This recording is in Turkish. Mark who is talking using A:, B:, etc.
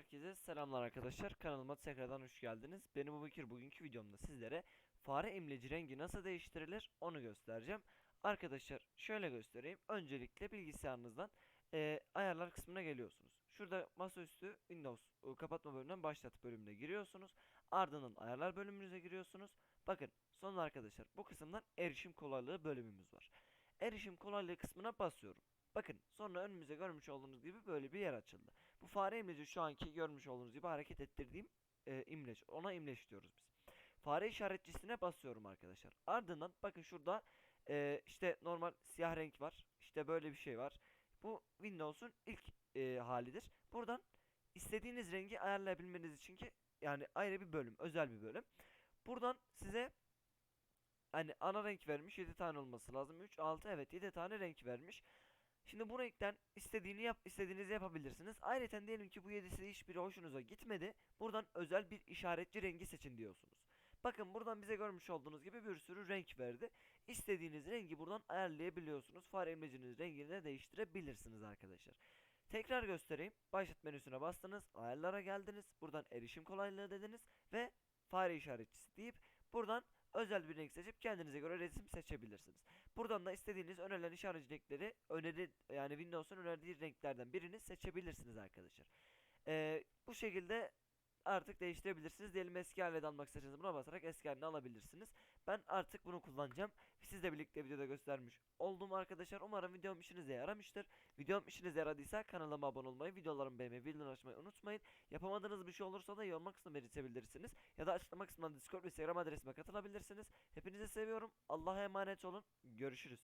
A: Herkese selamlar arkadaşlar. Kanalıma tekrardan hoş geldiniz. Benim bu bugünkü videomda sizlere fare imleci rengi nasıl değiştirilir onu göstereceğim. Arkadaşlar şöyle göstereyim. Öncelikle bilgisayarınızdan eee, ayarlar kısmına geliyorsunuz. Şurada masaüstü Windows e, kapatma bölümünden başlat bölümüne giriyorsunuz. Ardından ayarlar bölümünüze giriyorsunuz. Bakın sonra arkadaşlar bu kısımdan erişim kolaylığı bölümümüz var. Erişim kolaylığı kısmına basıyorum. Bakın sonra önümüze görmüş olduğunuz gibi böyle bir yer açıldı. Bu fare imleci şu anki görmüş olduğunuz gibi hareket ettirdiğim e, imleç. Ona imleç diyoruz biz. Fare işaretçisine basıyorum arkadaşlar. Ardından bakın şurada e, işte normal siyah renk var. İşte böyle bir şey var. Bu Windows'un ilk e, halidir. Buradan istediğiniz rengi ayarlayabilmeniz için ki yani ayrı bir bölüm, özel bir bölüm. Buradan size hani ana renk vermiş 7 tane olması lazım. 3, 6 evet 7 tane renk vermiş. Şimdi bu renkten istediğini yap, istediğinizi yapabilirsiniz. Ayrıca diyelim ki bu yedisi hiçbiri hoşunuza gitmedi. Buradan özel bir işaretçi rengi seçin diyorsunuz. Bakın buradan bize görmüş olduğunuz gibi bir sürü renk verdi. İstediğiniz rengi buradan ayarlayabiliyorsunuz. Fare imleciniz rengini de değiştirebilirsiniz arkadaşlar. Tekrar göstereyim. Başlat menüsüne bastınız. Ayarlara geldiniz. Buradan erişim kolaylığı dediniz. Ve fare işaretçisi deyip buradan özel bir renk seçip kendinize göre resim seçebilirsiniz. Buradan da istediğiniz önerilen işaret renkleri öneri yani Windows'un önerdiği renklerden birini seçebilirsiniz arkadaşlar. Ee, bu şekilde artık değiştirebilirsiniz. Diyelim eski haline almak isterseniz buna basarak eski haline alabilirsiniz. Ben artık bunu kullanacağım. Sizle birlikte videoda göstermiş oldum arkadaşlar. Umarım videom işinize yaramıştır. Videom işinize yaradıysa kanalıma abone olmayı, videolarımı beğenmeyi, bildirim açmayı unutmayın. Yapamadığınız bir şey olursa da yorum kısmına belirtebilirsiniz. Ya da açıklama kısmından Discord ve Instagram adresime katılabilirsiniz. Hepinizi seviyorum. Allah'a emanet olun. Görüşürüz.